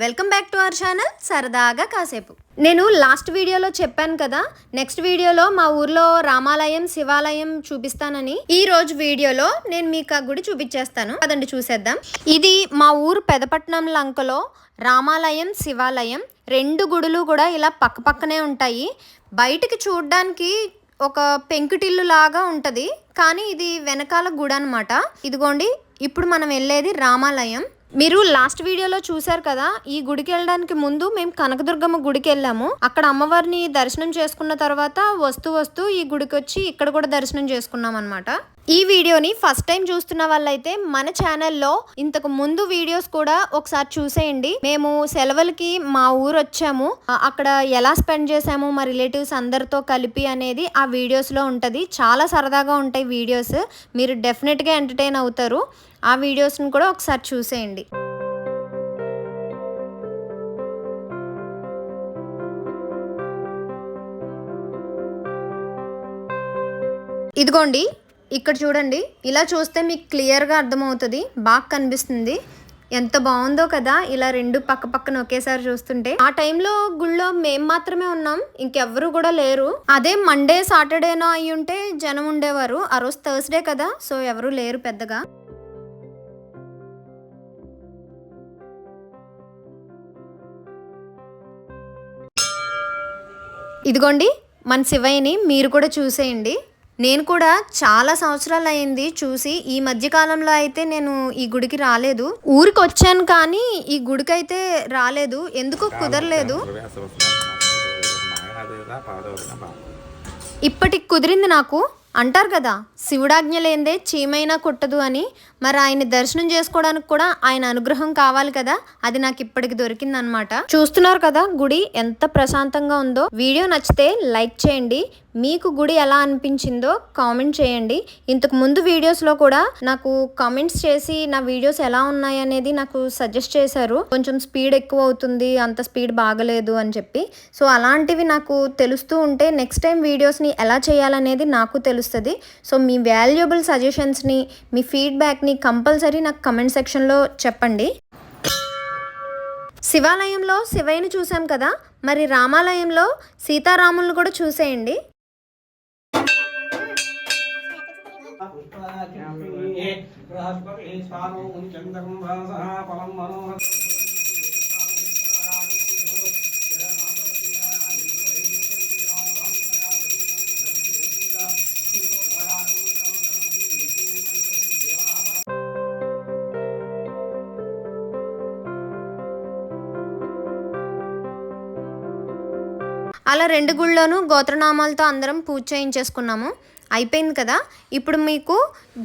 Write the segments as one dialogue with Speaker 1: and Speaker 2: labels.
Speaker 1: Welcome back to our channel సరదాగా కాసేపు. నేను లాస్ట్ వీడియోలో చెప్పాను కదా నెక్స్ట్ వీడియోలో మా ఊర్లో రామాలయం శివాలయం చూపిస్తానని. ఈ రోజు వీడియోలో నేను మీకు ఆ గుడి చూపించేస్తాను. అదండి చూసేద్దాం. ఇది మా ఊరు పెదపట్నం లంకలో రామాలయం శివాలయం రెండు గుడులు కూడా ఇలా పక్క పక్కనే ఉంటాయి. బయటికి చూడడానికి ఒక పెంకుటిల్లు లాగా ఉంటుంది. కానీ ఇది వెనకాల గుడి అనమాట ఇదిగోండి ఇప్పుడు మనం వెళ్ళేది రామాలయం. మీరు లాస్ట్ వీడియోలో చూశారు కదా ఈ గుడికి వెళ్ళడానికి ముందు మేము కనకదుర్గమ్మ గుడికి వెళ్ళాము. అక్కడ అమ్మవారిని దర్శనం చేసుకున్న తర్వాత వస్తూ వస్తూ ఈ గుడికి వచ్చి ఇక్కడ కూడా దర్శనం చేసుకున్నాం అనమాట ఈ వీడియోని ఫస్ట్ టైం చూస్తున్న వాళ్ళైతే మన ఛానల్లో ఇంతకు ముందు వీడియోస్ కూడా ఒకసారి చూసేయండి. మేము సెలవులకి మా ఊరు వచ్చాము. అక్కడ ఎలా స్పెండ్ చేసాము మా రిలేటివ్స్ అందరితో కలిపి అనేది ఆ వీడియోస్లో ఉంటుంది. చాలా సరదాగా ఉంటాయి వీడియోస్. మీరు డెఫినెట్గా ఎంటర్టైన్ అవుతారు. ఆ వీడియోస్ని కూడా ఒకసారి చూసేయండి. ఇదిగోండి ఇక్కడ చూడండి ఇలా చూస్తే మీకు క్లియర్గా అర్థమవుతుంది. బాగా కనిపిస్తుంది. ఎంత బాగుందో కదా ఇలా రెండు పక్క పక్కన ఒకేసారి చూస్తుంటే. ఆ టైంలో గుళ్ళో మేం మాత్రమే ఉన్నాం ఇంకెవ్వరు కూడా లేరు. అదే మండే సాటర్డేనో అయి ఉంటే జనం ఉండేవారు. ఆ రోజు థర్స్డే కదా సో ఎవరు లేరు పెద్దగా. ఇదిగోండి మన శివయ్యని మీరు కూడా చూసేయండి. నేను కూడా చాలా సంవత్సరాలు అయింది చూసి ఈ మధ్య కాలంలో అయితే నేను ఈ గుడికి రాలేదు. ఊరికి వచ్చాను కానీ ఈ గుడికి అయితే రాలేదు. ఎందుకు కుదరలేదు. ఇప్పటికి కుదిరింది నాకు. అంటారు కదా శివుడాజ్ఞ లేనిదే చీమైనా కుట్టదు అని. మరి ఆయన దర్శనం చేసుకోవడానికి కూడా ఆయన అనుగ్రహం కావాలి కదా. అది నాకు ఇప్పటికి దొరికింది అనమాట చూస్తున్నారు కదా గుడి ఎంత ప్రశాంతంగా ఉందో. వీడియో నచ్చితే లైక్ చేయండి. మీకు గుడి ఎలా అనిపించిందో కామెంట్ చేయండి. ఇంతకు ముందు వీడియోస్లో కూడా నాకు కామెంట్స్ చేసి నా వీడియోస్ ఎలా ఉన్నాయి అనేది నాకు సజెస్ట్ చేశారు. కొంచెం స్పీడ్ ఎక్కువ అవుతుంది అంత స్పీడ్ బాగలేదు అని చెప్పి. సో అలాంటివి నాకు తెలుస్తూ ఉంటే నెక్స్ట్ టైం వీడియోస్ని ఎలా చేయాలనేది నాకు తెలుస్తుంది. సో మీ వాల్యుబుల్ సజెషన్స్ని మీ ఫీడ్బ్యాక్ని కంపల్సరీ నాకు కమెంట్ సెక్షన్లో చెప్పండి. శివాలయంలో శివయ్యను చూసాం కదా? మరి రామాలయంలో సీతారాములను కూడా చూసేయండి. అలా రెండు గుళ్ళోనూ గోత్రనామాలతో అందరం పూజ చేయించేసుకున్నాము. అయిపోయింది కదా. ఇప్పుడు మీకు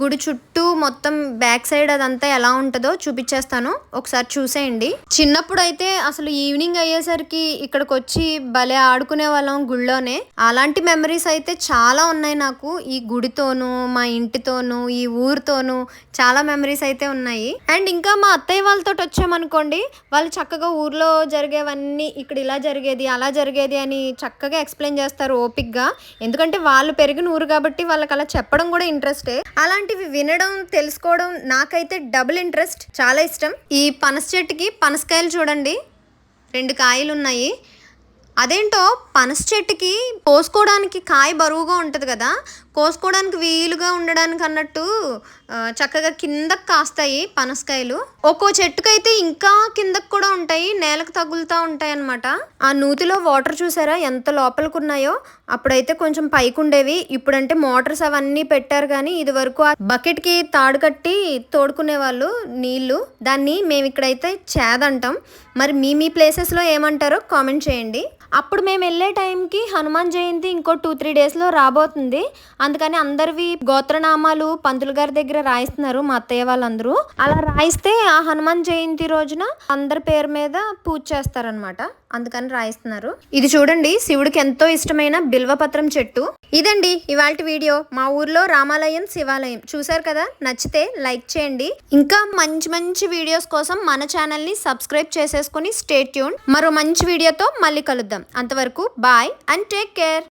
Speaker 1: గుడి చుట్టూ మొత్తం బ్యాక్ సైడ్ అదంతా ఎలా ఉంటుందో చూపించేస్తాను. ఒకసారి చూసేయండి. చిన్నప్పుడు అయితే అసలు ఈవినింగ్ అయ్యేసరికి ఇక్కడికి వచ్చి భలే ఆడుకునే వాళ్ళం గుళ్ళోనే. అలాంటి మెమరీస్ అయితే చాలా ఉన్నాయి నాకు. ఈ గుడితోనూ మా ఇంటితోనూ ఈ ఊరితోనూ చాలా మెమరీస్ అయితే ఉన్నాయి. అండ్ ఇంకా మా అత్తయ్య వాళ్ళతో వచ్చామనుకోండి వాళ్ళు చక్కగా ఊర్లో జరిగేవన్నీ ఇక్కడ ఇలా జరిగేది అలా జరిగేది అని చక్కగా ఎక్స్ప్లెయిన్ చేస్తారు ఓపిక్గా ఎందుకంటే వాళ్ళు పెరిగిన ఊరు కాబట్టి కాబట్టి వాళ్ళకి అలా చెప్పడం కూడా ఇంట్రెస్టే. అలాంటివి వినడం తెలుసుకోవడం నాకైతే డబుల్ ఇంట్రెస్ట్. చాలా ఇష్టం. ఈ పనస చెట్టుకి పనసకాయలు చూడండి. రెండు కాయలు ఉన్నాయి అదేంటో? పనస చెట్టుకి కోసుకోవడానికి కాయ బరువుగా ఉంటుంది కదా. కోసుకోవడానికి వీలుగా ఉండడానికి అన్నట్టు చక్కగా కిందకు కాస్తాయి పనసకాయలు. ఒక్కో చెట్టుకైతే ఇంకా కిందకు కూడా ఉంటాయి నేలకు తగులుతూ ఉంటాయి అన్నమాట. ఆ నూతిలో వాటర్ చూసారా ఎంత లోపలికి ఉన్నాయో అప్పుడైతే కొంచెం పైకి ఉండేవి ఇప్పుడంటే మోటార్స్ అవన్నీ పెట్టారు కానీ ఇది వరకు ఆ బకెట్కి తాడు కట్టి తోడుకునే వాళ్ళు నీళ్ళు దాన్ని మేము ఇక్కడైతే చేదంటాం మరి మీ మీ ప్లేసెస్లో ఏమంటారో కామెంట్ చేయండి. అప్పుడు మేము వెళ్ళే టైంకి హనుమాన్ జయంతి ఇంకో టూ త్రీ డేస్లో రాబోతుంది. అందుకని అందరివి గోత్రనామాలు పంతులు గారి దగ్గర రాయిస్తున్నారు మా అత్తయ్య వాళ్ళందరూ. అలా రాయిస్తే ఆ హనుమాన్ జయంతి రోజున అందరి పేరు మీద పూజ చేస్తారనమాట అందుకని రాయిస్తున్నారు. ఇది చూడండి శివుడికి ఎంతో ఇష్టమైన బిల్వపత్రం చెట్టు. ఇదండి ఇవాళ వీడియో. మా ఊర్లో రామాలయం శివాలయం. చూసారు కదా? నచ్చితే లైక్ చేయండి. ఇంకా మంచి మంచి వీడియోస్ కోసం మన ఛానల్ని సబ్స్క్రైబ్ చేసేసుకుని స్టేట్యూన్ మరో మంచి వీడియోతో మళ్ళీ కలుద్దాం. అంతవరకు బాయ్ అండ్ టేక్ కేర్.